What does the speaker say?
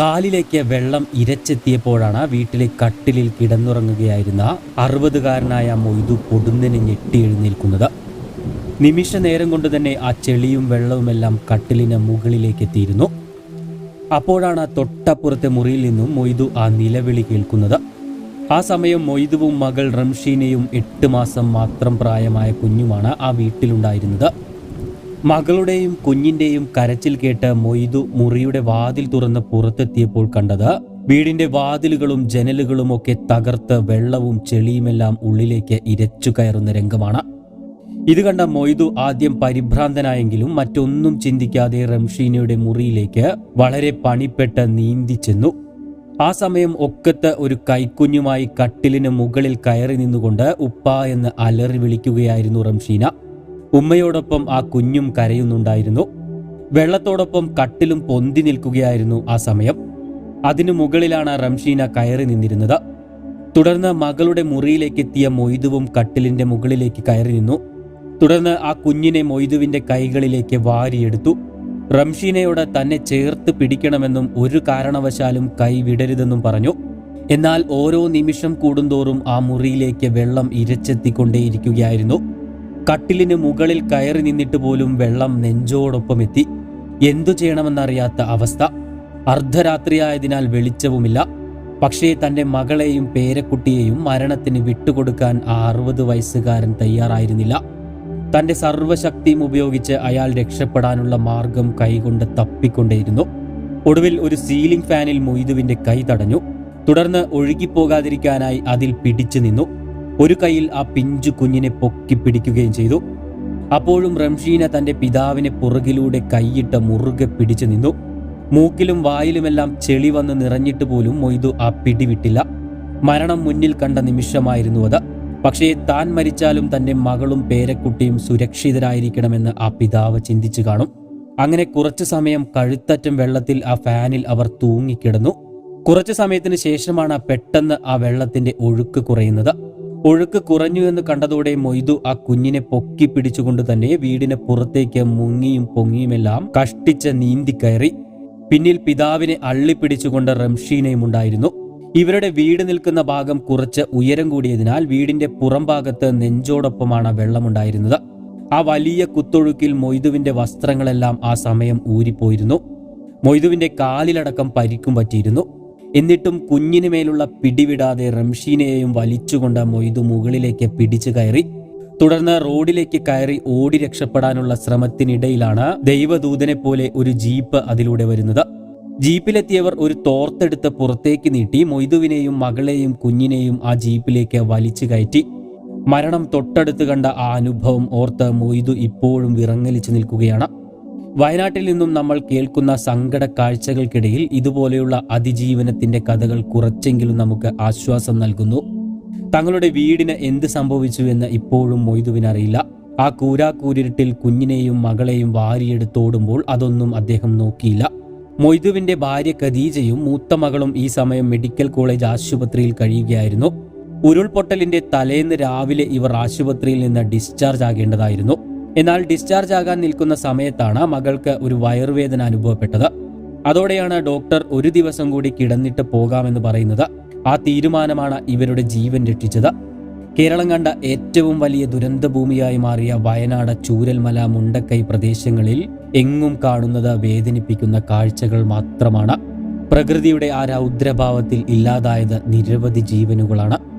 കാലിലേക്ക് വെള്ളം ഇരച്ചെത്തിയപ്പോഴാണ് വീട്ടിലെ കട്ടിലിൽ കിടന്നുറങ്ങുകയായിരുന്ന അറുപതുകാരനായ മൊയ്തു പൊടുന്നനെ ഞെട്ടി എഴുന്നേൽക്കുന്നത്. നിമിഷ നേരം കൊണ്ട് തന്നെ ആ ചെളിയും വെള്ളവുമെല്ലാം കട്ടിലിന് മുകളിലേക്ക് എത്തിയിരുന്നു. അപ്പോഴാണ് തൊട്ടപ്പുറത്തെ മുറിയിൽ നിന്നും മൊയ്തു ആ നിലവിളി കേൾക്കുന്നത്. ആ സമയം മൊയ്തുവും മകൾ റംഷീനയും എട്ട് മാസം മാത്രം പ്രായമായ കുഞ്ഞുമാണ് ആ വീട്ടിലുണ്ടായിരുന്നത്. മകളുടെയും കുഞ്ഞിന്റെയും കരച്ചിൽ കേട്ട് മൊയ്തു മുറിയുടെ വാതിൽ തുറന്ന് പുറത്തെത്തിയപ്പോൾ കണ്ടത് വീടിന്റെ വാതിലുകളും ജനലുകളും ഒക്കെ തകർത്ത് വെള്ളവും ചെളിയുമെല്ലാം ഉള്ളിലേക്ക് ഇരച്ചു കയറുന്ന രംഗമാണ്. ഇത് കണ്ട മൊയ്തു ആദ്യം പരിഭ്രാന്തനായെങ്കിലും മറ്റൊന്നും ചിന്തിക്കാതെ റംഷീനയുടെ മുറിയിലേക്ക് വളരെ പണിപ്പെട്ട് നീന്തി ചെന്നു. ആ സമയം ഒക്കത്ത് ഒരു കൈക്കുഞ്ഞുമായി കട്ടിലിന് മുകളിൽ കയറി നിന്നുകൊണ്ട് ഉപ്പ എന്ന് അലറി വിളിക്കുകയായിരുന്നു റംഷീന. ഉമ്മയോടൊപ്പം ആ കുഞ്ഞും കരയുന്നുണ്ടായിരുന്നു. വെള്ളത്തോടൊപ്പം കട്ടിലും പൊന്തി നിൽക്കുകയായിരുന്നു ആ സമയം. അതിനു മുകളിലാണ് റംഷീന കയറി നിന്നിരുന്നത്. തുടർന്ന് മകളുടെ മുറിയിലേക്ക് എത്തിയ മൊയ്തുവും കട്ടിലിന്റെ മുകളിലേക്ക് കയറി നിന്നു. തുടർന്ന് ആ കുഞ്ഞിനെ മൊയ്തുവിന്റെ കൈകളിലേക്ക് വാരിയെടുത്തു. റംഷീനയോട് തന്നെ ചേർത്ത് പിടിക്കണമെന്നും ഒരു കാരണവശാലും കൈ വിടരുതെന്നും പറഞ്ഞു. എന്നാൽ ഓരോ നിമിഷം കൂടുന്തോറും ആ മുറിയിലേക്ക് വെള്ളം ഇരച്ചെത്തിക്കൊണ്ടേയിരിക്കുകയായിരുന്നു. കട്ടിലിന് മുകളിൽ കയറി നിന്നിട്ട് പോലും വെള്ളം നെഞ്ചോടൊപ്പം എത്തി എന്തു ചെയ്യണമെന്നറിയാത്ത അവസ്ഥ. അർദ്ധരാത്രിയായതിനാൽ വെളിച്ചവുമില്ല. പക്ഷേ തന്റെ മകളെയും പേരക്കുട്ടിയെയും മരണത്തിന് വിട്ടുകൊടുക്കാൻ ആ അറുപത് വയസ്സുകാരൻ തയ്യാറായിരുന്നില്ല. തന്റെ സർവശക്തിയും ഉപയോഗിച്ച് അയാൾ രക്ഷപ്പെടാനുള്ള മാർഗം കൈകൊണ്ട് തപ്പിക്കൊണ്ടേയിരുന്നു. ഒടുവിൽ ഒരു സീലിംഗ് ഫാനിൽ മൊയ്തുവിന്റെ കൈ തടഞ്ഞു. തുടർന്ന് ഒഴുകിപ്പോകാതിരിക്കാനായി അതിൽ പിടിച്ചു നിന്നു. ഒരു കയ്യിൽ ആ പിഞ്ചു കുഞ്ഞിനെ പൊക്കി പിടിക്കുകയും ചെയ്തു. അപ്പോഴും റംഷീന തന്റെ പിതാവിനെ പുറകിലൂടെ കൈയിട്ട് മുറുകെ പിടിച്ചു നിന്നു. മൂക്കിലും വായിലുമെല്ലാം ചെളി വന്ന് നിറഞ്ഞിട്ട് പോലും മൊയ്തു ആ പിടിവിട്ടില്ല. മരണം മുന്നിൽ കണ്ട നിമിഷമായിരുന്നു അത്. പക്ഷേ താൻ മരിച്ചാലും തന്റെ മകളും പേരക്കുട്ടിയും സുരക്ഷിതരായിരിക്കണമെന്ന് ആ പിതാവ് ചിന്തിച്ചു കാണും. അങ്ങനെ കുറച്ചു സമയം കഴുത്തറ്റം വെള്ളത്തിൽ ആ ഫാനിൽ അവർ തൂങ്ങിക്കിടന്നു. കുറച്ചു സമയത്തിന് ശേഷമാണ് പെട്ടെന്ന് ആ വെള്ളത്തിന്റെ ഒഴുക്ക് കുറയുന്നത്. ഒഴുക്ക് കുറഞ്ഞു എന്ന് കണ്ടതോടെ മൊയ്തു ആ കുഞ്ഞിനെ പൊക്കി പിടിച്ചുകൊണ്ട് തന്നെ വീടിന് പുറത്തേക്ക് മുങ്ങിയും പൊങ്ങിയുമെല്ലാം കഷ്ടിച്ച് നീന്തി കയറി. പിന്നിൽ പിതാവിനെ അള്ളിപ്പിടിച്ചുകൊണ്ട് റംഷീനയും ഉണ്ടായിരുന്നു. ഇവരുടെ വീട് നിൽക്കുന്ന ഭാഗം കുറച്ച് ഉയരം കൂടിയതിനാൽ വീടിന്റെ പുറം ഭാഗത്ത് നെഞ്ചോടൊപ്പമാണ് വെള്ളമുണ്ടായിരുന്നത്. ആ വലിയ കുത്തൊഴുക്കിൽ മൊയ്തുവിന്റെ വസ്ത്രങ്ങളെല്ലാം ആ സമയം ഊരിപ്പോയിരുന്നു. മൊയ്തുവിന്റെ കാലിലടക്കം പരിക്കും പറ്റിയിരുന്നു. എന്നിട്ടും കുഞ്ഞിന് മേലുള്ള പിടിവിടാതെ റംഷീനെയും വലിച്ചുകൊണ്ട് മൊയ്തു മുകളിലേക്ക് പിടിച്ചു കയറി. തുടർന്ന് റോഡിലേക്ക് കയറി ഓടി രക്ഷപ്പെടാനുള്ള ശ്രമത്തിനിടയിലാണ് ദൈവദൂതനെ പോലെ ഒരു ജീപ്പ് അതിലൂടെ വരുന്നത്. ജീപ്പിലെത്തിയവർ ഒരു തോർത്തെടുത്ത് പുറത്തേക്ക് നീട്ടി മൊയ്തുവിനെയും മകളെയും കുഞ്ഞിനെയും ആ ജീപ്പിലേക്ക് വലിച്ചു കയറ്റി. മരണം തൊട്ടടുത്ത് കണ്ട ആ അനുഭവം ഓർത്ത് മൊയ്തു ഇപ്പോഴും വിറങ്ങലിച്ചു നിൽക്കുകയാണ്. വയനാട്ടിൽ നിന്നും നമ്മൾ കേൾക്കുന്ന സങ്കട കാഴ്ചകൾക്കിടയിൽ ഇതുപോലെയുള്ള അതിജീവനത്തിന്റെ കഥകൾ കുറച്ചെങ്കിലും നമുക്ക് ആശ്വാസം നൽകുന്നു. തങ്ങളുടെ വീടിന് എന്ത് സംഭവിച്ചു എന്ന് ഇപ്പോഴും മൊയ്തുവിനറിയില്ല ആ കൂരാക്കൂരിട്ടിൽ കുഞ്ഞിനെയും മകളെയും വാരിയെടുത്തോടുമ്പോൾ അതൊന്നും അദ്ദേഹം നോക്കിയില്ല. മൊയ്തുവിന്റെ ഭാര്യ ഖദീജയും മൂത്ത മകളും ഈ സമയം മെഡിക്കൽ കോളേജ് ആശുപത്രിയിൽ കഴിയുകയായിരുന്നു. ഉരുൾപൊട്ടലിന്റെ തലേന്ന് രാവിലെ ഇവർ ആശുപത്രിയിൽ നിന്ന് ഡിസ്ചാർജ് ആകേണ്ടതായിരുന്നു. എന്നാൽ ഡിസ്ചാർജ് ആകാൻ നിൽക്കുന്ന സമയത്താണ് മകൾക്ക് ഒരു വയറുവേദന അനുഭവപ്പെട്ടത്. അതോടെയാണ് ഡോക്ടർ ഒരു ദിവസം കൂടി കിടന്നിട്ട് പോകാമെന്ന് പറയുന്നത്. ആ തീരുമാനമാണ് ഇവരുടെ ജീവൻ രക്ഷിച്ചത്. കേരളം കണ്ട ഏറ്റവും വലിയ ദുരന്തഭൂമിയായി മാറിയ വയനാട് ചൂരൽമല മുണ്ടക്കൈ പ്രദേശങ്ങളിൽ എങ്ങും കാണുന്നത് വേദനിപ്പിക്കുന്ന കാഴ്ചകൾ മാത്രമാണ്. പ്രകൃതിയുടെ ആ രൗദ്രഭാവത്തിൽ ഇല്ലാതായത് നിരവധി ജീവനുകളാണ്.